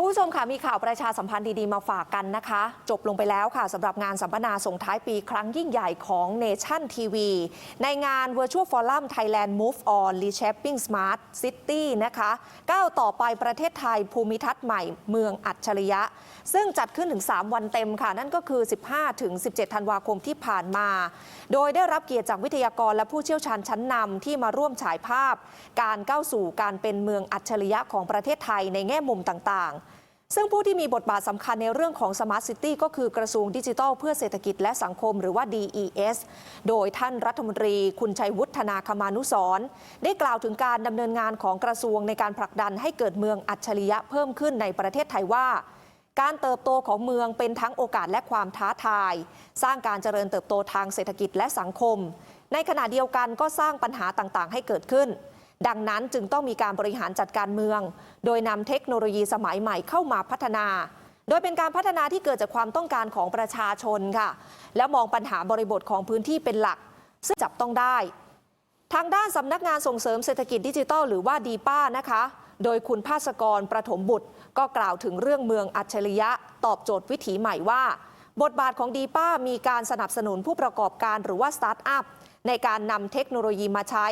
คุณผู้ชมค่ะมีข่าวประชาสัมพันธ์ดี ๆ มาฝากกันนะคะ จบลงไปแล้วค่ะสำหรับงานสัมมนาส่งท้ายปีครั้งยิ่งใหญ่ของ Nation TV ในงาน Virtual Forum Thailand Move On Reshaping Smart City นะคะก้าวต่อไปประเทศไทยภูมิทัศน์ใหม่เมืองอัจฉริยะ ซึ่งจัดขึ้นถึง 3 วันเต็มค่ะ นั่นก็คือ 15 ถึง 17 ธันวาคมที่ผ่านมา โดยได้รับเกียรติจากวิทยากรและผู้เชี่ยวชาญชั้นนำที่มาร่วมฉายภาพ การก้าวสู่การเป็นเมืองอัจฉริยะของประเทศไทยในแง่มุมต่างๆ ซึ่งผู้ที่มีบทบาทสำคัญในเรื่องของ Smart City ก็คือกระทรวงดิจิทัล เพื่อเศรษฐกิจและสังคมหรือว่า DES โดยท่านรัฐมนตรี คุณชัยวุฒนาคมานุสรได้กล่าวถึงการดำเนินงานของกระทรวงในการผลักดันให้เกิดเมืองอัจฉริยะเพิ่มขึ้นในประเทศไทยว่าการเติบโตของเมืองเป็นทั้งโอกาสและความท้าทาย สร้างการเจริญเติบโตทางเศรษฐกิจและสังคม ในขณะเดียวกันก็สร้างปัญหาต่างๆ ให้เกิดขึ้น ดังนั้นจึงต้องมีการบริหารจัดการเมือง โดยนำเทคโนโลยีสมัยใหม่เข้ามาพัฒนา โดยเป็นการพัฒนาที่เกิดจากความต้องการของประชาชนค่ะ และมองปัญหาบริบทของพื้นที่เป็นหลัก ซึ่งจับต้องได้ ทางด้านสำนักงานส่งเสริมเศรษฐกิจดิจิทัลหรือว่าดีป้านะคะ โดยคุณภาสกรประถมบุตร ก็กล่าวถึงเรื่องเมืองอัจฉริยะ ตอบโจทย์วิถีใหม่ว่า บทบาทของดีป้ามีการสนับสนุนผู้ประกอบการหรือว่าสตาร์ทอัพในการนำเทคโนโลยีมาใช้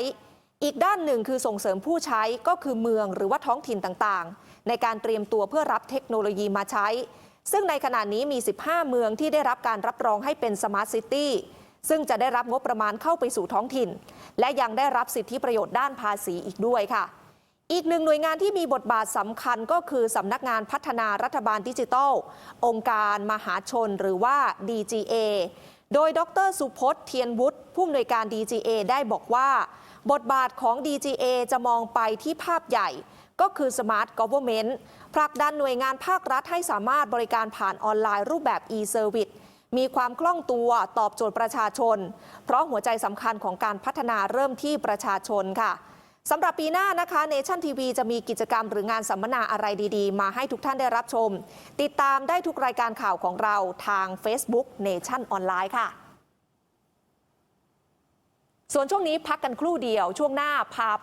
อีกด้านหนึ่งคือส่งเสริมผู้ใช้ก็คือเมืองหรือว่าท้องถิ่นต่างๆ ในการเตรียมตัวเพื่อรับเทคโนโลยีมาใช้ ซึ่งในขณะนี้มี 15 เมืองที่ได้รับการรับรองให้เป็นสมาร์ทซิตี้ซึ่งจะได้รับงบประมาณเข้าไปสู่ท้องถิ่น และยังได้รับสิทธิประโยชน์ด้านภาษีอีกด้วยค่ะ อีกหนึ่งหน่วยงานที่มีบทบาทสำคัญก็คือสำนักงานพัฒนารัฐบาลดิจิทัล องค์การมหาชนหรือว่า DGA โดยดรสุพจน์เทียนวุฒิผู้อำนวยการ DGA ได้บอกว่า บทบาทของ DGA จะมองไปที่ภาพใหญ่ ก็คือ Smart Government ผลักดันหน่วยงานภาครัฐให้สามารถบริการผ่านออนไลน์รูปแบบ e-service มีความคล่องตัวตอบโจทย์ประชาชน เพราะหัวใจสำคัญของการพัฒนาเริ่มที่ประชาชนค่ะ สำหรับปีหน้านะคะเนชั่นทีวีจะมีกิจกรรมหรืองานสัมมนาอะไรดีๆ มาให้ทุกท่านได้รับชม ติดตามได้ทุกรายการข่าวของเราทาง Facebook Nation ออนไลน์ค่ะ ส่วนช่วงนี้พักกันครู่เดียวช่วงหน้าพา